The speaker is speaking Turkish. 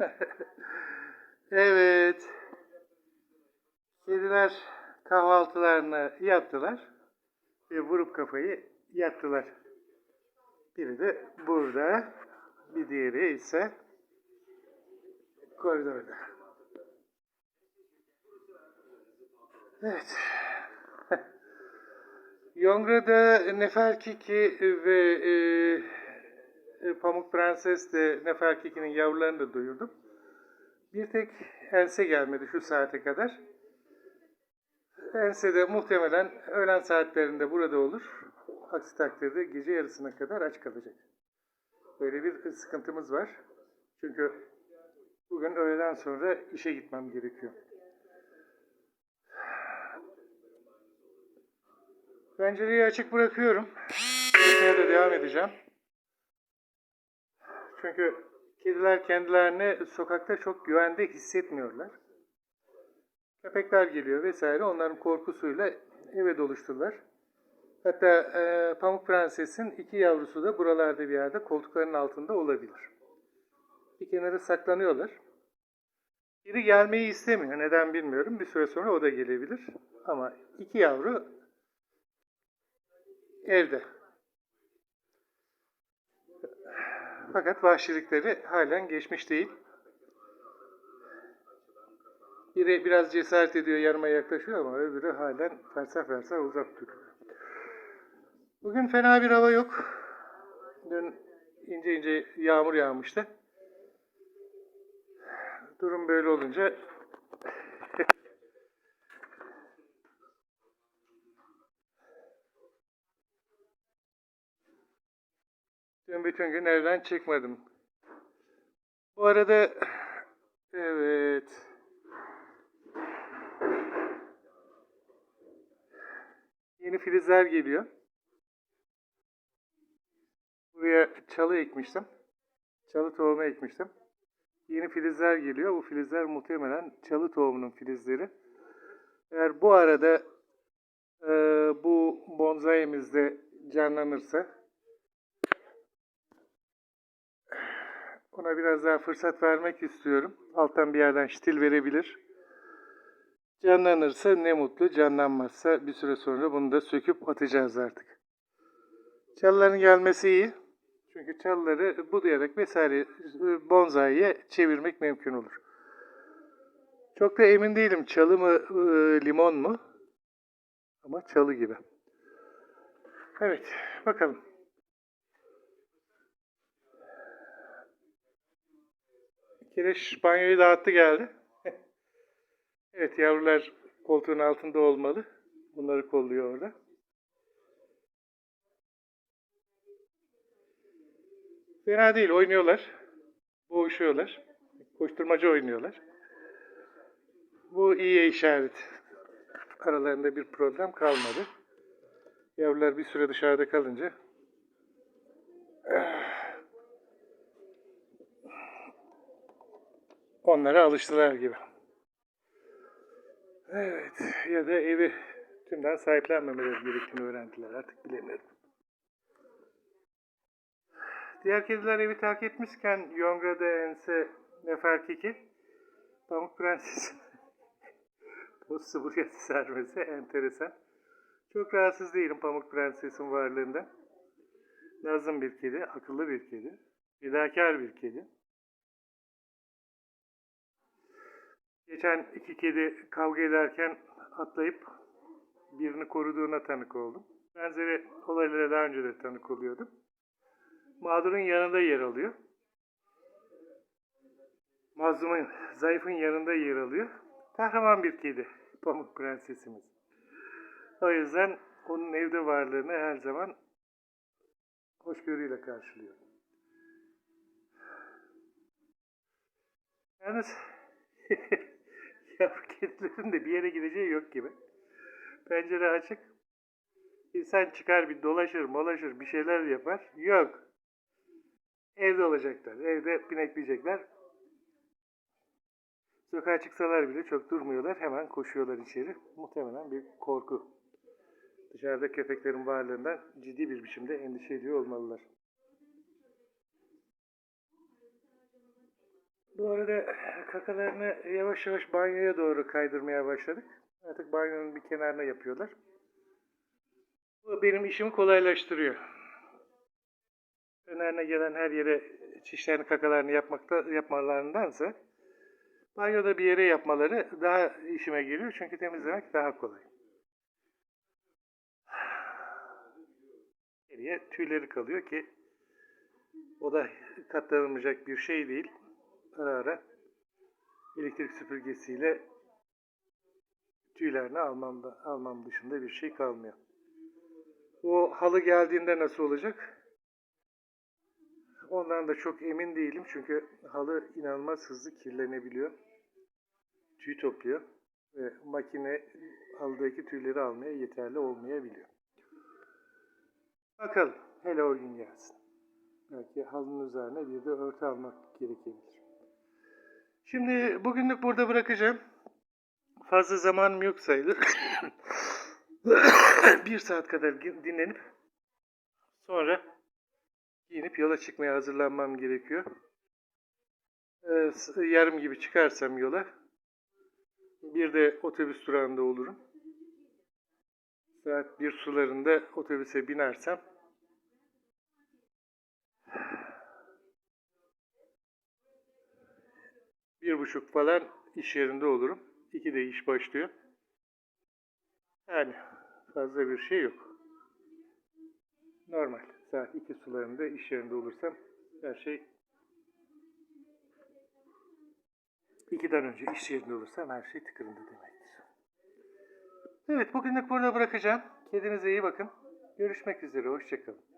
evet. Kediler kahvaltılarını yaptılar ve vurup kafayı yattılar. Biri de burada, bir diğeri ise koridorda. Evet. Yongra'da Neferkiki ve e, Pamuk Prenses de Neferkiki'nin yavrularını da duyurdum. Bir tek Ense gelmedi şu saate kadar. Ense de muhtemelen öğlen saatlerinde burada olur. Aksi takdirde gece yarısına kadar aç kalacak. Böyle bir sıkıntımız var. Çünkü bugün öğleden sonra işe gitmem gerekiyor. Pencereyi açık bırakıyorum. Yapmaya da devam edeceğim. Çünkü kediler kendilerini sokakta çok güvende hissetmiyorlar. Köpekler geliyor vesaire onların korkusuyla eve doluştular. Hatta e, Pamuk Prenses'in iki yavrusu da buralarda bir yerde koltukların altında olabilir. Bir kenara saklanıyorlar. Biri gelmeyi istemiyor. Neden bilmiyorum. Bir süre sonra o da gelebilir. Ama iki yavru evde. Fakat vahşilikleri halen geçmiş değil. Biri biraz cesaret ediyor, yanıma yaklaşıyor ama öbürü halen fersah fersah uzak duruyor. Bugün fena bir hava yok. Dün ince ince yağmur yağmıştı. Durum böyle olunca Dün bütün gün evden çıkmadım. Bu arada evet yeni filizler geliyor. Buraya çalı ekmiştim. Çalı tohumu ekmiştim. Yeni filizler geliyor. Bu filizler muhtemelen çalı tohumunun filizleri. Eğer bu arada e, bu bonsaimiz de canlanırsa Ona biraz daha fırsat vermek istiyorum. Alttan bir yerden stil verebilir. Canlanırsa ne mutlu, canlanmazsa bir süre sonra bunu da söküp atacağız artık. Çalıların gelmesi iyi. Çünkü çalıları budayarak vesaire bonsai'ye çevirmek mümkün olur. Çok da emin değilim çalı mı, e, limon mu? Ama çalı gibi. Evet, bakalım. Kireç banyoyu dağıttı geldi. evet yavrular koltuğun altında olmalı. Bunları kolluyor orada. Fena değil oynuyorlar. Boğuşuyorlar. Koşturmaca oynuyorlar. Bu iyi işaret. Aralarında bir problem kalmadı. Yavrular bir süre dışarıda kalınca onlara alıştılar gibi. Evet, ya da evi tümden sahiplenmemeleri gerektiğini öğrendiler artık bilemiyorum. Diğer kediler evi terk etmişken Yongra'da Ense Neferkiki Pamuk Prenses postu buraya sermesi enteresan. Çok rahatsız değilim Pamuk Prenses'in varlığından. Lazım bir kedi, akıllı bir kedi, fedakar bir kedi. Geçen iki kedi kavga ederken atlayıp birini koruduğuna tanık oldum. Benzeri olaylara daha önce de tanık oluyordum. Mağdurun yanında yer alıyor. Mazlumun, zayıfın yanında yer alıyor. Kahraman bir kedi, Pamuk Prensesimiz. O yüzden onun evde varlığını her zaman hoşgörüyle karşılıyor. Yalnız kedilerin de bir yere gideceği yok gibi. Pencere açık. İnsan çıkar bir dolaşır, molaşır, bir şeyler yapar. Yok. Evde olacaklar. Evde pinekleyecekler. Sokağa çıksalar bile çok durmuyorlar. Hemen koşuyorlar içeri. Muhtemelen bir korku. Dışarıda köpeklerin varlığından ciddi bir biçimde endişe ediyor olmalılar. Bu arada kakalarını yavaş yavaş banyoya doğru kaydırmaya başladık. Artık banyonun bir kenarına yapıyorlar. Bu benim işimi kolaylaştırıyor. Önlerine gelen her yere çişlerini kakalarını yapmakta yapmalarındansa banyoda bir yere yapmaları daha işime geliyor çünkü temizlemek daha kolay. Geriye tüyleri kalıyor ki o da katlanılmayacak bir şey değil. Ara ara elektrik süpürgesiyle tüylerini almam, da, almam dışında bir şey kalmıyor. O halı geldiğinde nasıl olacak? Ondan da çok emin değilim çünkü halı inanılmaz hızlı kirlenebiliyor. Tüy topluyor ve makine halıdaki tüyleri almaya yeterli olmayabiliyor. Bakalım hele o gün gelsin. Belki halının üzerine bir de örtü almak gerekebilir. Şimdi bugünlük burada bırakacağım. Fazla zamanım yok sayılır. bir saat kadar dinlenip sonra giyinip yola çıkmaya hazırlanmam gerekiyor. Ee, yarım gibi çıkarsam yola bir de otobüs durağında olurum. Saat bir sularında otobüse binersem bir buçuk falan iş yerinde olurum. İki de iş başlıyor. Yani fazla bir şey yok. Normal. Saat iki sularında iş yerinde olursam her şey ikiden önce iş yerinde olursam her şey tıkırında demektir. Evet bugünlük burada bırakacağım. Kendinize iyi bakın. Görüşmek üzere. Hoşçakalın.